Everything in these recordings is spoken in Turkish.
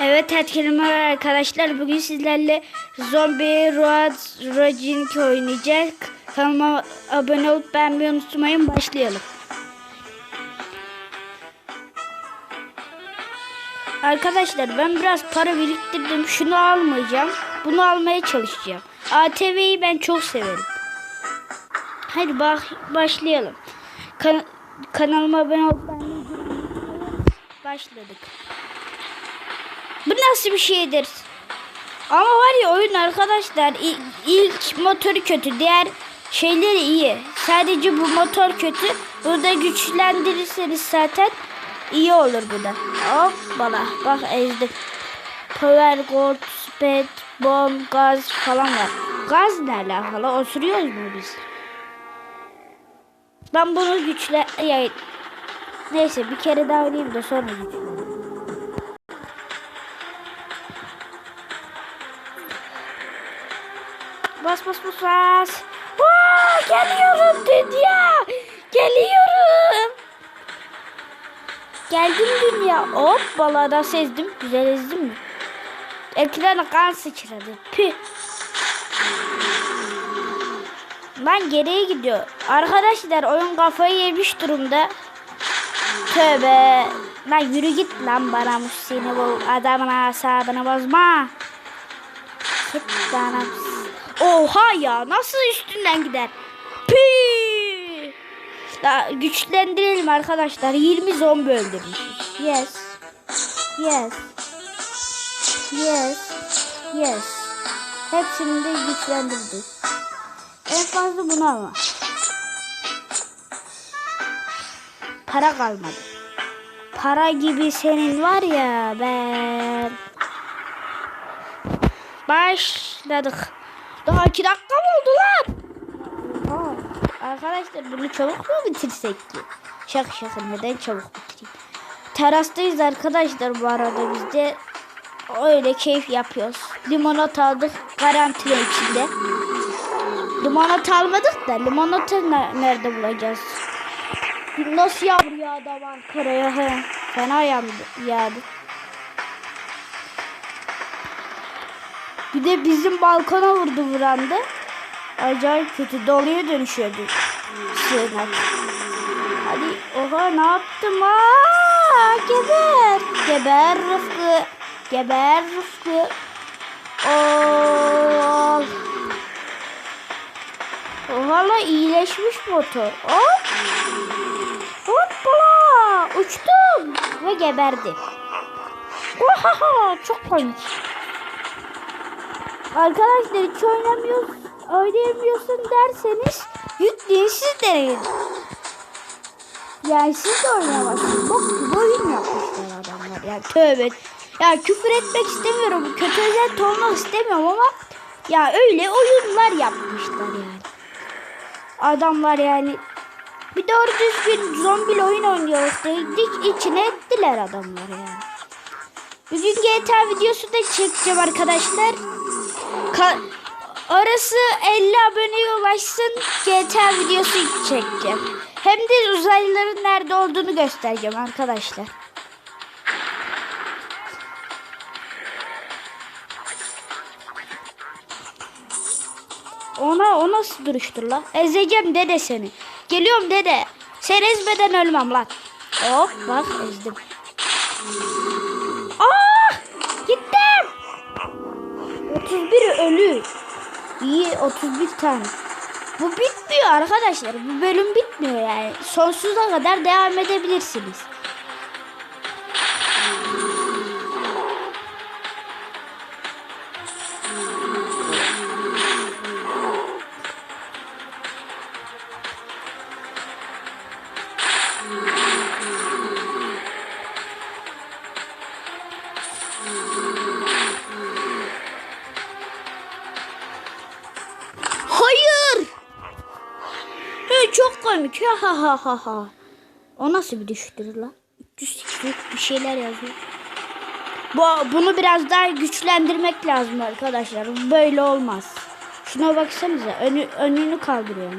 Evet merhaba arkadaşlar. Bugün sizlerle Zombie Road Raging oynayacak. Kanalıma abone olup beğenmeyi unutmayın. Başlayalım. Arkadaşlar ben biraz para biriktirdim. Şunu almayacağım. Bunu almaya çalışacağım. ATV'yi ben çok severim. Hadi bak başlayalım. Kan- kanalıma abone olup beğenmeyi unutmayın. Başladık. Bu nasıl bir şeydir? Ama var ya oyun arkadaşlar ilk motoru kötü diğer şeyleri iyi. Sadece bu motor kötü. Burada güçlendirirseniz zaten iyi olur bu da. Hoppala bak ezdim. Power, gold, speed, bomb, gaz falan var. Gaz ne alakalı? Osuruyoruz mu biz? Ben bunu güçle... Neyse bir kere daha oynayayım da sonra güçlendireyim. Bas bas bas bas. Aa, geliyorum dünya. Geliyorum. Geldim dünya. Hop balada sezdim. Güzel ezdim mi? Ekrana kan sıçradı. Püh. Lan geriye gidiyor. Arkadaşlar oyun kafayı yemiş durumda. Tövbe. Lan yürü git lan bana seni bu adamın asabını bozma. Git bana. Oha ya nasıl üstünden gider? Pi! Daha güçlendirelim arkadaşlar. 20 zombi öldürmüşüz. Yes. Yes. Yes. Yes. Hepsini de güçlendirdik. En fazla bunu ama. Para kalmadı. Para gibi senin var ya ben. Başladık. Daha iki dakika mı oldu lan? Aa, arkadaşlar bunu çabuk mu bitirsek ki? Şaka şaka neden çabuk bitireyim? Terastayız arkadaşlar bu arada biz de öyle keyif yapıyoruz. Limonata aldık garantili içinde. Limonata almadık da limonata ne- nerede bulacağız? Nasıl yağmur yağdı Ankara'ya. Fena yağdı. yağdı. Bir de bizim balkona vurdu vurandı. Acayip kötü doluya dönüşüyordu. Sığınak. Hadi oha ne yaptım aa geber. Geber Rıfkı. Geber Rıfkı. Oo. Oha la iyileşmiş motor. Hop. Hoppala. Uçtum. Ve geberdi. Oha çok komik. Arkadaşlar hiç oynamıyoruz, oynayamıyorsun derseniz yükleyin siz deneyin. Yani siz de oynayamazsınız. Bok gibi oyun yapmışlar adamlar. Ya tövbe. Ya küfür etmek istemiyorum. Kötü özet olmak istemiyorum ama ya öyle oyunlar yapmışlar yani. Adamlar yani bir doğru düzgün zombi oyun oynuyoruz dedik içine ettiler adamlar yani. Bugün GTA videosu da çekeceğim arkadaşlar. Ka- Orası 50 aboneye ulaşsın GTA videosu çekeceğim. Hem de uzaylıların nerede olduğunu göstereceğim arkadaşlar. Ona o nasıl duruştur lan? Ezeceğim dede seni. Geliyorum dede. Sen ezmeden ölmem lan. Hop bak ezdim. Ölü. İyi 31 tane. Bu bitmiyor arkadaşlar. Bu bölüm bitmiyor yani. Sonsuza kadar devam edebilirsiniz. 3 ha ha ha ha. O nasıl bir düştür lan? 383 bir şeyler yazıyor. Bu, bunu biraz daha güçlendirmek lazım arkadaşlar. Böyle olmaz. Şuna baksanıza. Önü, önünü kaldırıyor.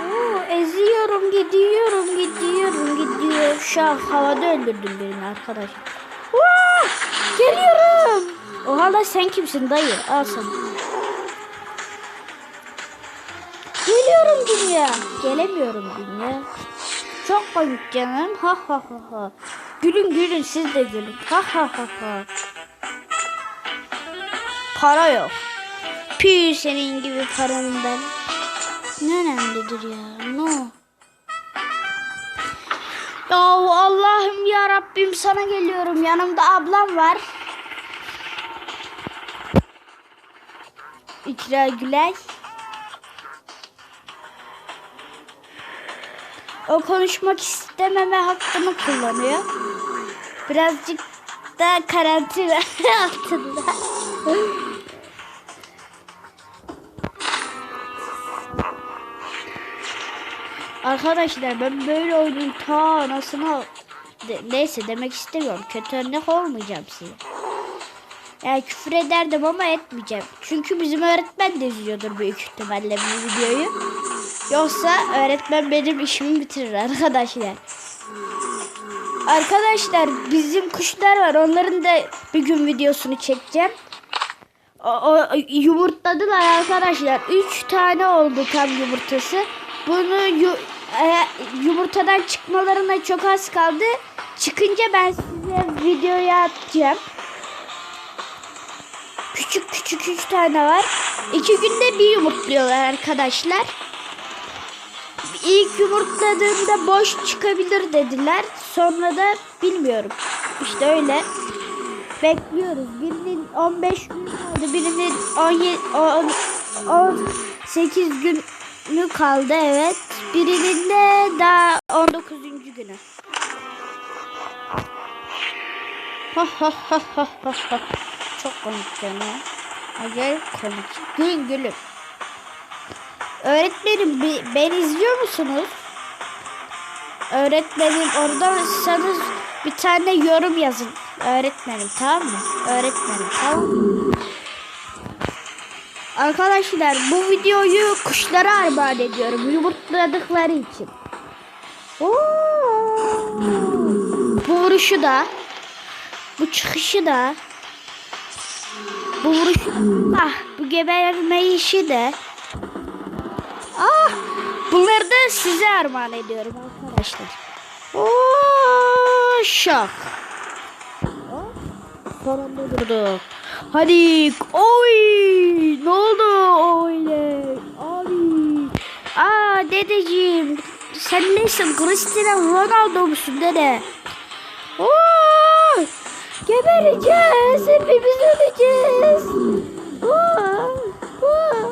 Oo, eziyorum gidiyorum gidiyorum gidiyorum. Şu an havada öldürdüm birini arkadaşlar. Oo, geliyorum. Oha da sen kimsin dayı? Al sana. Geliyorum dünya. Gelemiyorum dünya. Çok komik canım. Ha ha ha ha. Gülün gülün siz de gülün. Ha ha ha ha. Para yok. Pü senin gibi paranın ben. Ne önemlidir ya? No. Ya Allah'ım ya Rabbim sana geliyorum. Yanımda ablam var. İkra Gülay. O konuşmak istememe hakkını kullanıyor. Birazcık da karantina altında. Arkadaşlar ben böyle oyunun ta anasına de- neyse demek istemiyorum. Kötü örnek olmayacağım size. Yani küfür ederdim ama etmeyeceğim. Çünkü bizim öğretmen de izliyordur büyük ihtimalle bu videoyu. Yoksa öğretmen benim işimi bitirir arkadaşlar. Arkadaşlar bizim kuşlar var. Onların da bir gün videosunu çekeceğim. O, o, yumurtladılar arkadaşlar. Üç tane oldu tam yumurtası. Bunu yu, e, yumurtadan çıkmalarına çok az kaldı. Çıkınca ben size videoya atacağım. Küçük küçük üç tane var. İki günde bir yumurtluyorlar arkadaşlar. İlk yumurtladığında boş çıkabilir dediler. Sonra da bilmiyorum. İşte öyle. Bekliyoruz. Birinin 15 gün kaldı. Birinin 17, 10, 18 günü kaldı evet. Birinin de daha 19. günü. Çok komik canım. Acayip komik. Gülün gülün. Öğretmenim ben izliyor musunuz? Öğretmenim oradaysanız bir tane yorum yazın. Öğretmenim tamam mı? Öğretmenim tamam mı? Arkadaşlar bu videoyu kuşlara armağan ediyorum. Yumurtladıkları için. Oo. Bu vuruşu da. Bu çıkışı da. Bu vuruşu ah, bu geberme işi de. Ah, bunları da size armağan ediyorum arkadaşlar. Oo, şok. Sonunda durdu. Hadi. Oy! Ne oldu öyle? Abi. Aa dedeciğim. Sen nesin? Cristiano Ronaldo musun dede? Oo! Gebereceğiz. Hepimiz öleceğiz. Oo! Oo!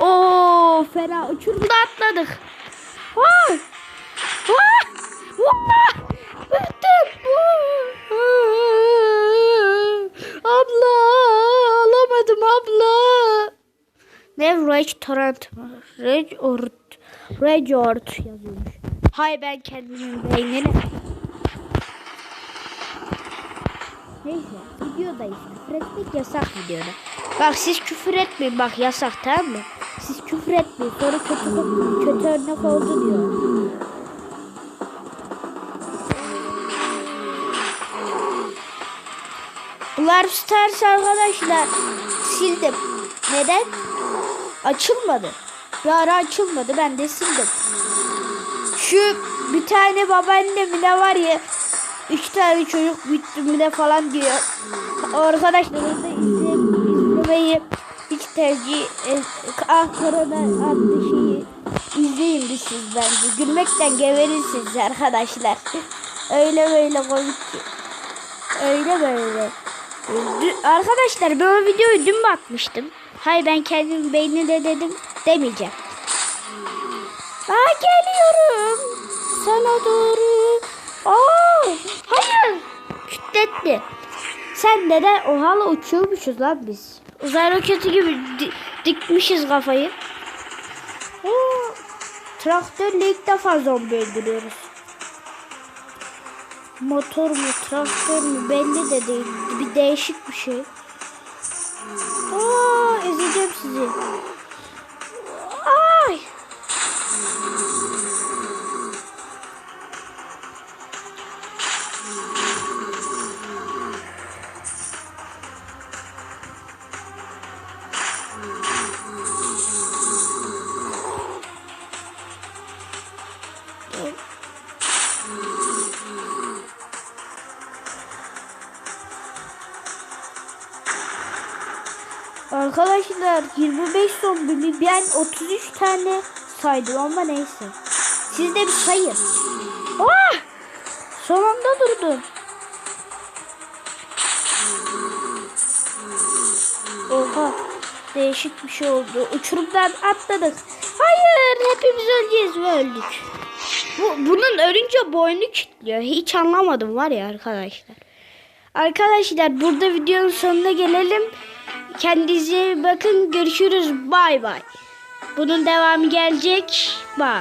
Oo, fena uçurumda atladık. Vay! Vay! Vay! Bıktım. Abla, alamadım abla. Ne Rage Torrent mı? Rage Ort. Rage Ort yazıyormuş. Hay ben kendimin beynini. Neyse videodayız. Küfür etmek yasak videoda. Bak siz küfür etmeyin bak yasak tamam mı? Küfür etmeyin sonra kötü, kötü örnek oldu diyor. Brawl Stars arkadaşlar sildim. Neden? Açılmadı. Bir ara açılmadı ben de sildim. Şu bir tane babaannem ne var ya üç tane çocuk büyüttüm mi de falan diyor. Arkadaşlar onu da izle- izlemeyi tercih et, ah korona adlı şeyi izleyin bir siz bence. Gülmekten geberirsiniz arkadaşlar. Öyle böyle komik. ki. Öyle böyle. Arkadaşlar ben o videoyu dün mü atmıştım? Hayır ben kendim beynine dedim demeyeceğim. Aa geliyorum. Sana doğru. Aa hayır. Kütletli. Sen neden o hala uçuyormuşuz lan biz. Uzay roketi gibi di- dikmişiz kafayı. Oo, traktörle ilk defa zombi öldürüyoruz. Motor mu traktör mü belli de değil. Bir değişik bir şey. Aa, ezeceğim sizi. Ay. Arkadaşlar 25 zombi? Ben 33 tane saydım ama neyse. Siz de bir sayın. Ah! Son anda. Oha. Değişik bir şey oldu. Uçurumdan atladık. Hayır hepimiz öleceğiz ve öldük. Bu, bunun ölünce boynu kilitliyor. Hiç anlamadım var ya arkadaşlar. Arkadaşlar burada videonun sonuna gelelim. Kendinize bakın. Görüşürüz. Bay bay. Bunun devamı gelecek. Bye.